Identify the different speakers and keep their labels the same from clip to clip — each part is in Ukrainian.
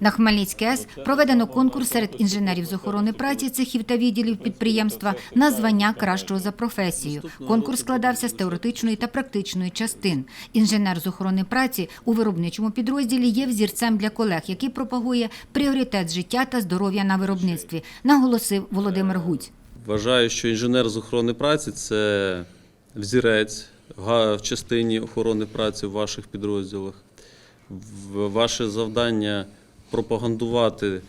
Speaker 1: На Хмельницькій АЕС проведено конкурс серед інженерів з охорони праці, цехів та відділів підприємства на звання кращого за професією. Конкурс складався з теоретичної та практичної частин. Інженер з охорони праці у виробничому підрозділі є взірцем для колег, який пропагує пріоритет життя та здоров'я на виробництві, наголосив Володимир Гуць.
Speaker 2: Вважаю, що інженер з охорони праці це взірець в частині охорони праці в ваших підрозділах. Ваше завдання пропагандувати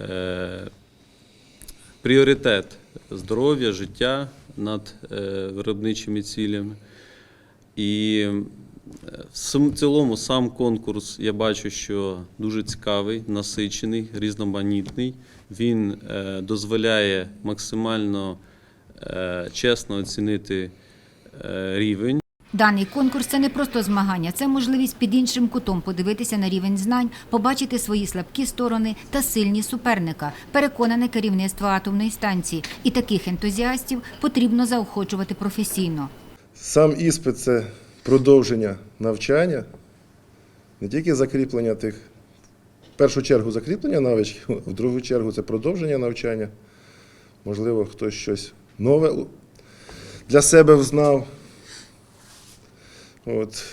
Speaker 2: е, пріоритет здоров'я, життя над е, виробничими цілями. І е, в цілому сам конкурс я бачу, що дуже цікавий, насичений, різноманітний. Він е, дозволяє максимально е, чесно оцінити е, рівень.
Speaker 1: Даний конкурс це не просто змагання, це можливість під іншим кутом подивитися на рівень знань, побачити свої слабкі сторони та сильні суперника, переконане керівництво атомної станції. І таких ентузіастів потрібно заохочувати професійно.
Speaker 3: Сам іспит це продовження навчання, не тільки закріплення тих, в першу чергу закріплення навичків, в другу чергу це продовження навчання. Можливо, хтось щось нове для себе взнав. От.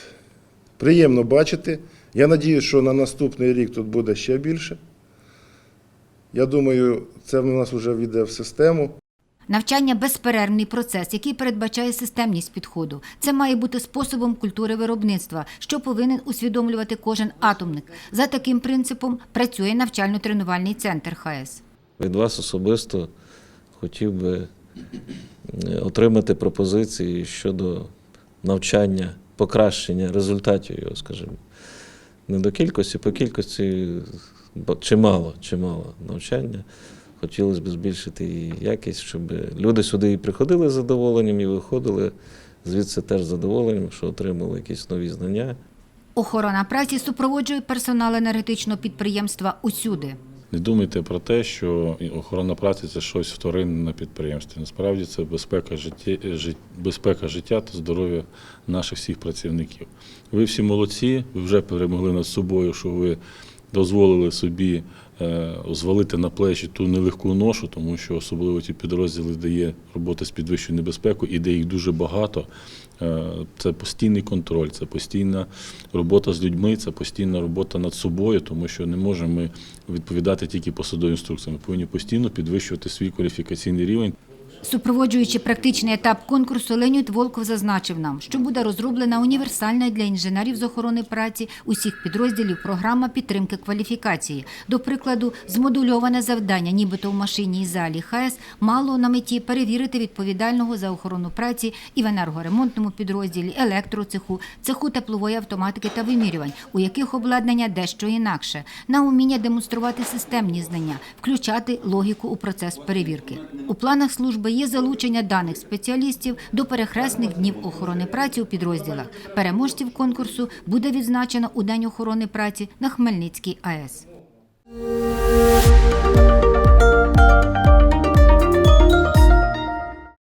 Speaker 3: Приємно бачити. Я надію, що на наступний рік тут буде ще більше. Я думаю, це в нас вже війде в систему.
Speaker 1: Навчання безперервний процес, який передбачає системність підходу. Це має бути способом культури виробництва, що повинен усвідомлювати кожен атомник. За таким принципом працює навчально-тренувальний центр ХАЕС.
Speaker 4: Від вас особисто хотів би е, отримати пропозиції щодо навчання, покращення результатів його, скажімо. Не до кількості, по кількості чимало, чимало навчання. Хотілося б збільшити її якість, щоб люди сюди і приходили з задоволенням, і виходили звідси теж задоволенням, що отримали якісь нові знання.
Speaker 1: Охорона праці супроводжує персонал енергетичного підприємства усюди.
Speaker 5: Не думайте про те, що охорона праці це щось вторинне на підприємстві. Насправді це безпека життя, жит- безпека життя та здоров'я наших всіх працівників. Ви всі молодці, ви вже перемогли над собою, що ви дозволили собі е, звалити на плечі ту нелегку ношу, тому що особливо ті підрозділи, де є робота з підвищеною небезпекою і де їх дуже багато. Е, Це постійний контроль, це постійна робота з людьми, це постійна робота над собою, тому що не можемо ми відповідати тільки посадовим інструкціям. Ми повинні постійно підвищувати свій кваліфікаційний рівень.
Speaker 1: Супроводжуючи практичний етап конкурсу, Леонід Волков зазначив нам, що буде розроблена універсальна для інженерів з охорони праці усіх підрозділів програма підтримки кваліфікації. До прикладу, змодульоване завдання, нібито в машині і залі ХАЕС, мало на меті перевірити відповідального за охорону праці і в енергоремонтному підрозділі, електроцеху, цеху теплової автоматики та вимірювань, у яких обладнання дещо інакше, на уміння демонструвати системні знання, включати логіку у процес перевірки. У планах служби є залучення даних спеціалістів до перехресних днів охорони праці у підрозділах. Переможців конкурсу буде відзначено у День охорони праці на Хмельницькій АЕС.